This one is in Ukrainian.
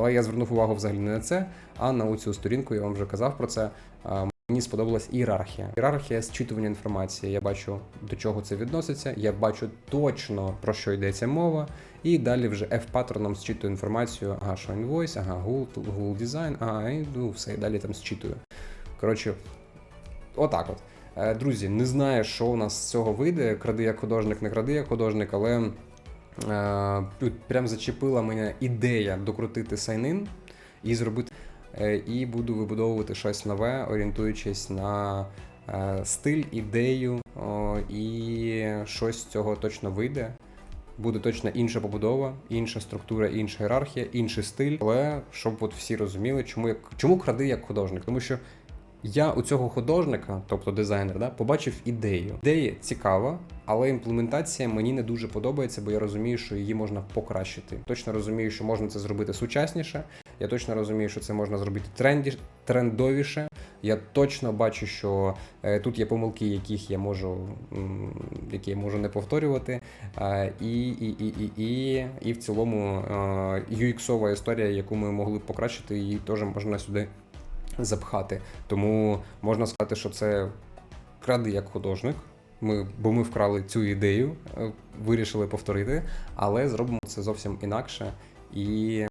Але я звернув увагу взагалі не на це, а на цю сторінку, я вам вже казав про це. Мені сподобалась ієрархія. Ієрархія зчитування інформації. Я бачу, до чого це відноситься. Я бачу точно про що йдеться мова. І далі вже F-паттерном зчитую інформацію. Ага, що Invoice, ага, Google, Google ага, і ну, все, і далі там зчитую. Коротше, отак от. Е, Друзі, не знаю, що у нас з цього вийде. Кради як художник, не кради як художник, але прям зачепила мене ідея докрутити sign-in і зробити. Е, і буду вибудовувати щось нове, орієнтуючись на е, стиль, ідею, і щось з цього точно вийде. Буде точно інша побудова, інша структура, інша ієрархія, інший стиль. Але щоб от всі розуміли, чому як чому кради як художник? Тому що я у цього художника, тобто дизайнер, да, побачив ідею. Ідея цікава, але імплементація мені не дуже подобається, бо я розумію, що її можна покращити. Точно розумію, що можна це зробити сучасніше. Я точно розумію, що це можна зробити тренді, трендовіше. Я точно бачу, що е, тут є помилки, яких я можу, які я можу не повторювати. Е, і, і, і, і, і, і в цілому е, UX-ова історія, яку ми могли б покращити, її теж можна сюди запхати. Тому можна сказати, що це кради як художник. Ми, бо ми вкрали цю ідею, е, вирішили повторити, але зробимо це зовсім інакше. І